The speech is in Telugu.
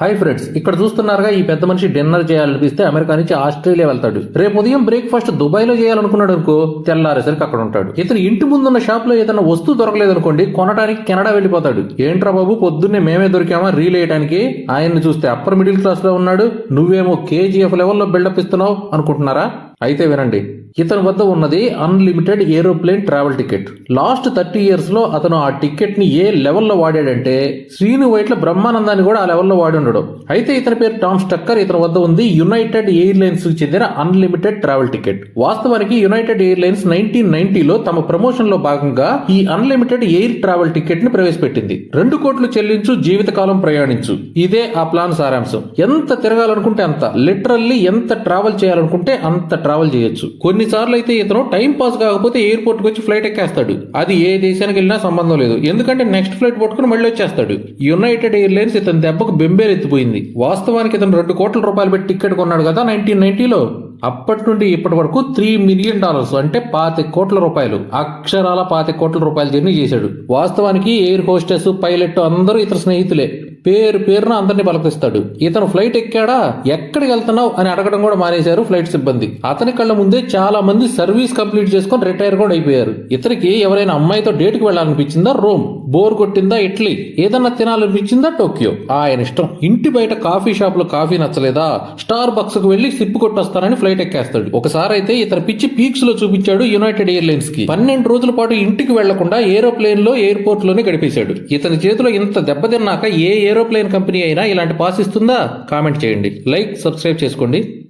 హాయ్ ఫ్రెండ్స్ ఇక్కడ చూస్తున్నారుగా ఈ పెద్ద మనిషి డిన్నర్ చేయాలనిపిస్తే అమెరికా నుంచి ఆస్ట్రేలియా వెళ్తాడు. రేపు ఉదయం బ్రేక్ఫాస్ట్ దుబాయ్లో చేయాలనుకున్నాడు అనుకో తెల్లారేసరికి అక్కడ ఉంటాడు. ఇతను ఇంటి ముందున్న షాప్లో ఏదైనా వస్తువు దొరకలేదు అనుకోండి కొనడానికి కెనడా వెళ్ళిపోతాడు. ఏంట్రా బాబు పొద్దున్నే మేమే దొరికామా? రీల్ వేయడానికి ఆయన్ని చూస్తే అప్పర్ మిడిల్ క్లాస్లో ఉన్నాడు. నువ్వేమో కేజీఎఫ్ లెవెల్లో బిల్డప్ ఇస్తున్నావు అనుకుంటున్నారా? అయితే వినండి. ఇతని వద్ద ఉన్నది unlimited aeroplane travel ticket last thirty ఇయర్స్లో అతను ఆ టికెట్ని ఏ లెవెల్లో వాడాడంటే శ్రీను వైట్ల బ్రహ్మానందాన్ని కూడా ఆ లెవెల్లో వాడి ఉండడు. అయితే ఇతని పేరు టామ్ స్టక్కర్ ఇతని వద్ద ఉంది యునైటెడ్ ఎయిర్లైన్స్కి చెందిన అన్లిమిటెడ్ ట్రావెల్ టికెట్ వాస్తవానికి యునైటెడ్ ఎయిర్లైన్స్ నైన్టీన్ నైన్టీలో తమ ప్రమోషన్లో భాగంగా ఈ అన్లిమిటెడ్ ఎయిర్ ట్రావెల్ టికెట్ని ప్రవేశపెట్టింది. రెండు కోట్లు చెల్లించు జీవితకాలం ప్రయాణించు. ఇదే ఆ ప్లాన్ సారాంశం. ఎంత తిరగాలనుకుంటే అంత. లిటరల్లీ ఎంత ట్రావెల్ చేయాలనుకుంటే అంత ట్రావెల్ చేయొచ్చు. కొన్నిసార్లు అయితే ఇతను టైం పాస్ కాకపోతే ఎయిర్పోర్ట్కి వచ్చి ఫ్లైట్ ఎక్కేస్తాడు. అది ఏ దేశానికి వెళ్ళినా సంబంధం లేదు. ఎందుకంటే నెక్స్ట్ ఫ్లైట్ పట్టుకుని మళ్ళీ వచ్చేస్తాడు. యునైటెడ్ ఎయిర్లైన్స్ ఇతని దెబ్బకు బెంబేలెత్తిపోయింది. వాస్తవానికి ఇతను రెండు కోట్ల రూపాయలు పెట్టి టికెట్ కొన్నాడు కదా నైన్టీన్ నైన్టీలో అప్పటి నుండి ఇప్పటి వరకు త్రీ మిలియన్ డాలర్స్ అంటే పాతి కోట్ల రూపాయలు. అక్షరాల పాతి కోట్ల రూపాయలు జర్నీ చేశాడు. వాస్తవానికి ఎయిర్ హోస్టెస్ పైలట్ అందరూ ఇతర స్నేహితులే. పేరు పేరున అందరినీ పలకరిస్తాడు ఇతను ఫ్లైట్ ఎక్కాడా? ఎక్కడికి వెళ్తున్నావు? అని అడగడం కూడా మానేశారు ఫ్లైట్ సిబ్బంది. అతని కళ్ళ ముందే చాలా మంది సర్వీస్ కంప్లీట్ చేసుకొని రిటైర్ కూడా అయిపోయారు. ఇతనికి ఎవరైనా అమ్మాయితో డేట్కి వెళ్ళాలనిపించిందా? రోమ్. బోర్ కొట్టిందా? ఇట్లీ. ఏదన్నా తినాలనిపించిందా? టోక్యో. ఆయన ఇష్టం. ఇంటి బయట కాఫీ షాప్లో కాఫీ నచ్చలేదా? స్టార్ బక్స్కు వెళ్ళి సిప్ కొట్టొస్తానని ఫ్లైట్ ఎక్కేస్తాడు. ఒకసారి అయితే ఇతను పిచ్చి పీక్స్లో చూపించాడు యునైటెడ్ ఎయిర్లైన్స్కి పన్నెండు రోజుల పాటు ఇంటికి వెళ్ళకుండా ఏరోప్లేన్లో ఎయిర్పోర్ట్లోనే గడిపేశాడు. ఇతని చేతిలో ఇంత దెబ్బతిన్నాక ఏ ఏరోప్లేన్ కంపెనీ అయినా ఇలాంటి పాస్ ఇస్తుందా? కామెంట్ చేయండి. లైక్ సబ్స్క్రైబ్ చేసుకోండి.